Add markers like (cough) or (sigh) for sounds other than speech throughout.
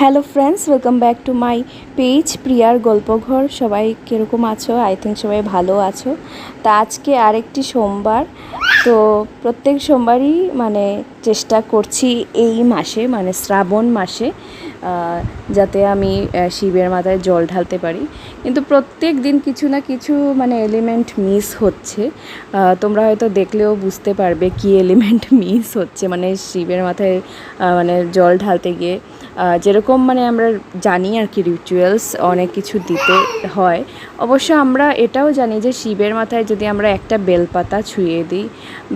Hello friends welcome back to my page প্রিয়ার গল্পঘর সবাই কীরকম আছো? আই থিঙ্ক সবাই ভালো আছো। তা আজকে আরেকটি সোমবার। তো প্রত্যেক সোমবারই মানে চেষ্টা করছি এই মাসে মানে শ্রাবণ মাসে যাতে আমি শিবের মাথায় জল ঢালতে পারি। কিন্তু প্রত্যেক দিন কিছু না কিছু মানে এলিমেন্ট মিস হচ্ছে। তোমরা হয়তো দেখলেও বুঝতে পারবে কি এলিমেন্ট মিস (laughs) হচ্ছে। মানে শিবের মাথায় মানে জল ঢালতে গিয়ে যেরকম মানে আমরা জানি আর কি রিচুয়ালস অনেক কিছু দিতে হয়। অবশ্য আমরা এটাও জানি যে, শিবের মাথায় যদি আমরা একটা বেলপাতা ছুঁয়ে দিই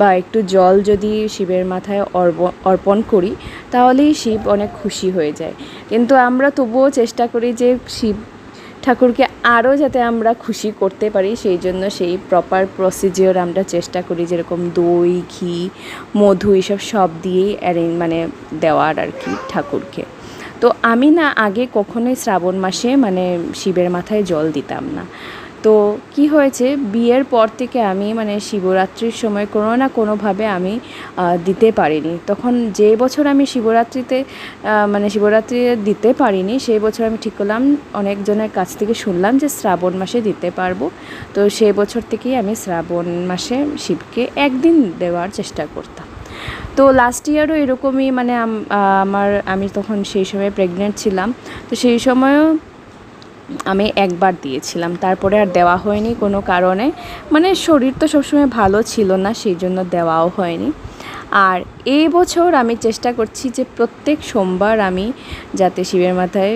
বা একটু জল যদি শিবের মাথায় অর্প- অর্পণ করি তাহলেই শিব অনেক খুশি হয়ে যায়। কিন্তু আমরা তবুও চেষ্টা করি যে শিব ঠাকুরকে আরও যাতে আমরা খুশি করতে পারি, সেই জন্য সেই প্রপার প্রসিজিওর আমরা চেষ্টা করি যেরকম দই, ঘি, মধু এসব সব দিয়েই অ্যারেঞ্জ মানে দেওয়ার আর কি ঠাকুরকে। তো আমি না আগে কখনোই শ্রাবণ মাসে মানে শিবের মাথায় জল দিতাম না। তো কি হয়েছে? বিয়ের পর থেকে আমি মানে শিবরাত্রির সময় কোনো না কোনোভাবে আমি দিতে পারিনি। তখন যে বছর আমি শিবরাত্রিতে মানে শিবরাত্রিতে দিতে পারিনি, সেই বছর আমি ঠিক করলাম, অনেকজনের কাছ থেকে শুনলাম যে শ্রাবণ মাসে দিতে পারব। তো সেই বছর থেকেই আমি শ্রাবণ মাসে শিবকে একদিন দেওয়ার চেষ্টা করতাম। তো লাস্ট ইয়ারও এরকমই মানে আমার, আমি তখন সেই সময় প্রেগনেন্ট ছিলাম। তো সেই সময়ও আমি একবার দিয়েছিলাম। তারপরে আর দেওয়া হয়নি কোনো কারণে। মানে শরীর তো সবসময় ভালো ছিল না, সেই জন্য দেওয়াও হয়নি। আর এই বছর আমি চেষ্টা করছি যে প্রত্যেক সোমবার আমি যাতে শিবের মাথায়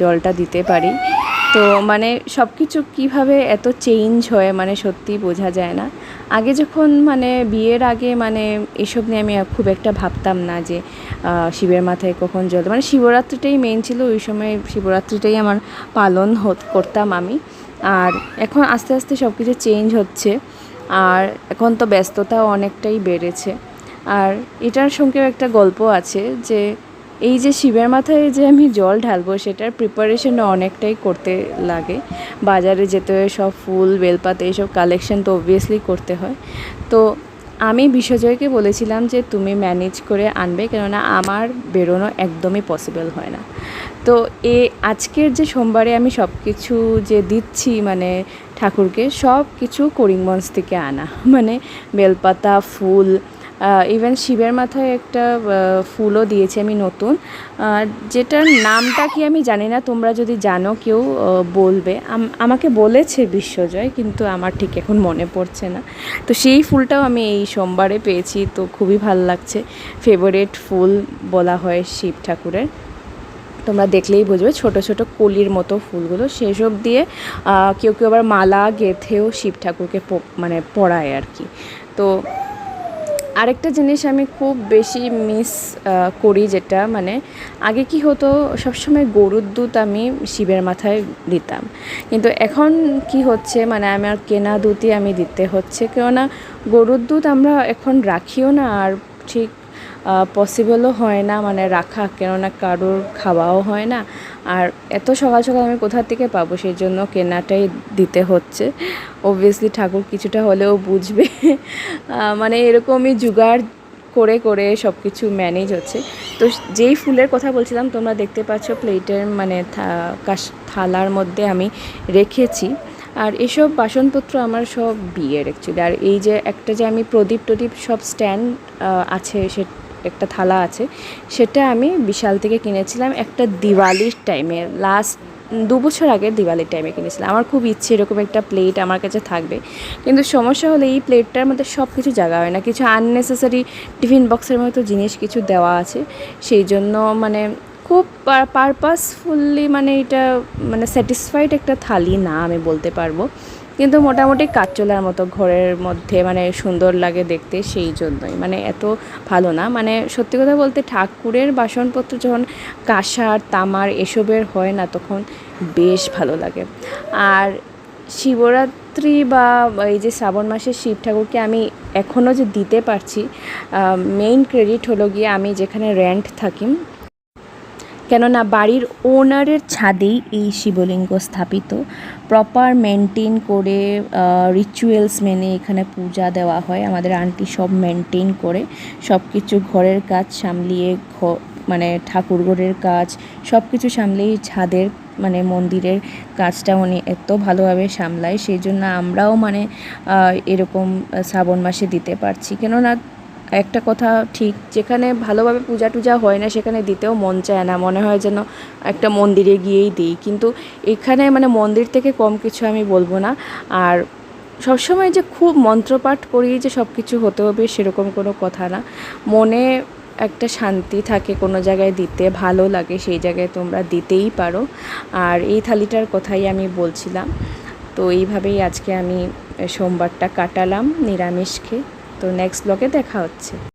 জলটা দিতে পারি। তো মানে সব কিছু কীভাবে এত চেঞ্জ হয় মানে সত্যি বোঝা যায় না। আগে যখন মানে বিয়ের আগে মানে এসব নিয়ে আমি খুব একটা ভাবতাম না যে শিবের মাথায় কখন জল মানে শিবরাত্রিটাই মেন ছিল, ওই সময় শিবরাত্রিটাই আমার পালন করতাম আমি। আর এখন আস্তে আস্তে সব কিছু চেঞ্জ হচ্ছে, আর এখন তো ব্যস্ততাও অনেকটাই বেড়েছে। আর এটার সঙ্গেও একটা গল্প আছে যে এই যে শিবের মাথায় যে আমি জল ঢালবো, সেটার প্রিপারেশন অনেকটাই করতে লাগে। বাজারে যেতে হয়, সব ফুল, বেলপাতা, এইসব কালেকশন তো অবভিয়াসলি করতে হয়। তো আমি বিশ্বজয়কে বলেছিলাম যে, তুমি ম্যানেজ করে আনবে, কেননা আমার বেরোনো একদমই পসিবল হয় না। তো এ আজকের যে সোমবারে আমি সব কিছু যে দিচ্ছি মানে ঠাকুরকে সব কিছু করিমগঞ্জ থেকে আনা। মানে বেলপাতা, ফুল ইভেন শিবের মাথায় একটা ফুলও দিয়েছি আমি নতুন। যেটার নামটা কি আমি জানি না, তোমরা যদি জানো কেউ বলবে। আমাকে বলেছে বিশ্বজয়, কিন্তু আমার ঠিক এখন মনে পড়ছে না। তো সেই ফুলটাও আমি এই সোমবারে পেয়েছি, তো খুবই ভালো লাগছে। ফেভারেট ফুল বলা হয় শিব ঠাকুরের। তোমরা দেখলেই বুঝবে, ছোট ছোট কলির মতো ফুলগুলো। সেসব দিয়ে কেউ কেউ আবার মালা গেঁথেও শিব ঠাকুরকে মানে পরায় আর কি। তো আরেকটা জিনিস আমি খুব বেশি মিস করি যেটা মানে আগে কি হতো, সবসময় গরুর দুধ আমি শিবের মাথায় দিতাম। কিন্তু এখন কি হচ্ছে মানে আমার কেনা দুধই আমি দিতে হচ্ছে। কেননা গরুর দুধ আমরা এখন রাখিও না, আর ঠিক পসিবলও হয় না মানে রাখা, কেননা কারোর খাওয়াও হয় না। আর এত সকাল সকাল আমি কোথা থেকে পাবো সেই জন্য কেনাটাই দিতে হচ্ছে। অবভিয়াসলি ঠাকুর কিছুটা হলেও বুঝবে। মানে এরকমই জুগাড় করে করে সব কিছু ম্যানেজ হচ্ছে। তো যেই ফুলের কথা বলছিলাম, তোমরা দেখতে পাচ্ছ প্লেটের মানে থালার মধ্যে আমি রেখেছি। আর এসব বাসনপত্র আমার সব বিয়ের অ্যাকচুয়ালি আর এই যে একটা যে আমি প্রদীপ টদীপ সব স্ট্যান্ড আছে, সে একটা থালা আছে, সেটা আমি বিশাল থেকে কিনেছিলাম একটা দিওয়ালির টাইমে লাস্ট দু বছর আগে দিওয়ালির টাইমে কিনেছিলাম। আমার খুব ইচ্ছে এরকম একটা প্লেট আমার কাছে থাকবে। কিন্তু সমস্যা হলো এই প্লেটটার মধ্যে সব কিছু জায়গা হয় না। কিছু আননেসেসারি টিফিন বক্সের মতো জিনিস কিছু দেওয়া আছে। সেই জন্য মানে খুব পারপাসফুল্লি মানে এটা মানে স্যাটিসফাইড একটা থালি না আমি বলতে পারব। কিন্তু মোটামুটি কাঠচোলার মতো ঘরের মধ্যে মানে সুন্দর লাগে দেখতে সেই জন্যই। মানে এত ভালো না। মানে সত্যি কথা বলতে ঠাকুরের বাসনপত্র যখন কাঁসার, তামার এসবের হয় না তখন বেশ ভালো লাগে। আর শিবরাত্রি বা এই যে শ্রাবণ মাসে শিব ঠাকুরকে আমি এখনও যে দিতে পারছি মেইন ক্রেডিট হলো গিয়ে আমি যেখানে রেন্ট থাকি কেননা বাড়ির ওনারের ছাদেই এই শিবলিঙ্গ স্থাপিত। প্রপার মেনটেন করে রিচুয়ালস মেনে এখানে পূজা দেওয়া হয়। আমাদের আন্টি সব মেনটেন করে সব কিছু ঘরের কাজ সামলিয়ে মানে ঠাকুরঘরের কাজ সব কিছু সামলেই ছাদের মানে মন্দিরের কাজটা উনি এত ভালোভাবে সামলায়, সেই জন্য আমরাও মানে এরকম শ্রাবণ মাসে দিতে পারছি। কেননা একটা কথা ঠিক, যেখানে ভালোভাবে পূজা টুজা হয় না, সেখানে দিতেও মন চায় না। মনে হয় যেন একটা মন্দিরে গিয়েই দিই। কিন্তু এখানে মানে মন্দির থেকে কম কিছু আমি বলব না। আর সবসময় যে খুব মন্ত্রপাঠ করি যে সব কিছু হতে হবে, সেরকম কোনো কথা না। মনে একটা শান্তি থাকে কোনো জায়গায় দিতে, ভালো লাগে সেই জায়গায় তোমরা দিতেই পারো। আর এই থালিটার কথাই আমি বলছিলাম। তো এইভাবেই আজকে আমি সোমবারটা কাটালাম নিরামিষ খেয়ে তো নেক্সট ব্লগে দেখা হচ্ছে।